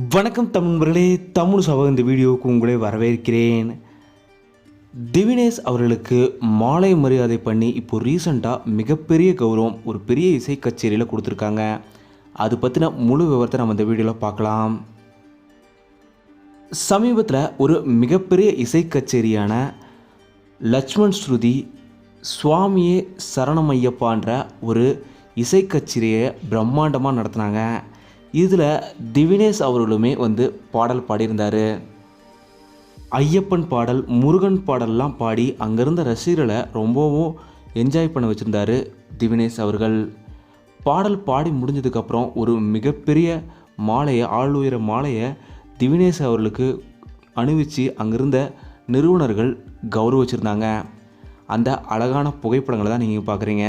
வணக்கம் தமிழர்களே தமிழ் சபை இந்த வீடியோவுக்கு உங்களை வரவேற்கிறேன். திவினேஷ் அவர்களுக்கு மாலை மரியாதை பண்ணி இப்போ ரீசண்டாக மிகப்பெரிய கௌரவம் ஒரு பெரிய இசை கச்சேரியில் கொடுத்துருக்காங்க. அது பற்றின முழு விவரத்தை நம்ம இந்த வீடியோவில் பார்க்கலாம். சமீபத்தில் ஒரு மிகப்பெரிய இசை கச்சேரியான லட்சுமண் ஸ்ருதி சுவாமியே சரணமையப்பான்ற ஒரு இசை கச்சேரியை பிரம்மாண்டமாக நடத்தினாங்க. இதில் திவினேஷ் அவர்களுமே வந்து பாடல் பாடியிருந்தார். ஐயப்பன் பாடல் முருகன் பாடல்லாம் பாடி அங்கேருந்த ரசிகர்களை ரொம்பவும் என்ஜாய் பண்ண வச்சுருந்தாரு திவினேஷ் அவர்கள். பாடல் பாடி முடிஞ்சதுக்கப்புறம் ஒரு மிகப்பெரிய மாலையை ஆள் உயர மாலையை திவினேஷ் அவர்களுக்கு அணிவிச்சு அங்கிருந்த நிறுவனர்கள் கௌரவிச்சிருந்தாங்க. அந்த அழகான புகைப்படங்களை தான் நீங்கள் பார்க்குறீங்க.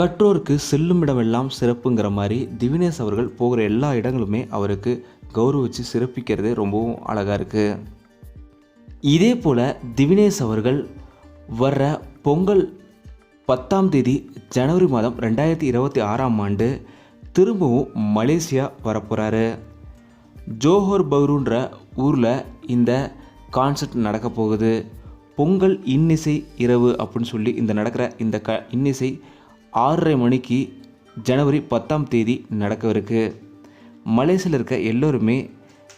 கற்றோருக்கு செல்லும் இடமெல்லாம் சிறப்புங்கிற மாதிரி திவினேஷ் அவர்கள் போகிற எல்லா இடங்களுமே அவருக்கு கௌரவிச்சு சிறப்பிக்கிறதே ரொம்பவும் அழகாக இருக்குது இதே போல் திவினேஷ் அவர்கள் வர்ற பொங்கல் பத்தாம் தேதி ஜனவரி மாதம் ரெண்டாயிரத்தி இருபத்தி ஆறாம் ஆண்டு திரும்பவும் மலேசியா வரப்போகிறாரு ஜோஹர் பௌருன்ற ஊரில் இந்த கான்சர்ட் நடக்க போகுது. பொங்கல் இன்னிசை இரவு அப்படின்னு சொல்லி இந்த நடக்கிற இந்த க இன்னிசை ஆறரை மணிக்கு ஜனவரி பத்தாம் தேதி நடக்கவிருக்கு. மலேசியில் இருக்க எல்லோருமே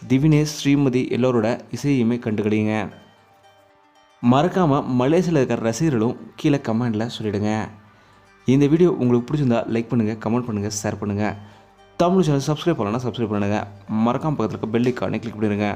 திவினேஷ் ஸ்ரீமதி எல்லோரோட இசையுமே கண்டுகளிங்க. மறக்காமல் மலேசியில் இருக்கிற ரசிகர்களும் கீழே கமெண்டில் சொல்லிவிடுங்க இந்த வீடியோ உங்களுக்கு பிடிச்சிருந்தா லைக் பண்ணுங்கள் கமெண்ட் பண்ணுங்கள் ஷேர் பண்ணுங்கள் தமிழ் சேனல் சப்ஸ்கிரைப் பண்ணலன்னா சப்ஸ்கிரைப் பண்ணுங்கள் மறக்காமல் பக்கத்தில் இருக்க பெல் ஐக்கானே கிளிக் பண்ணிடுங்க.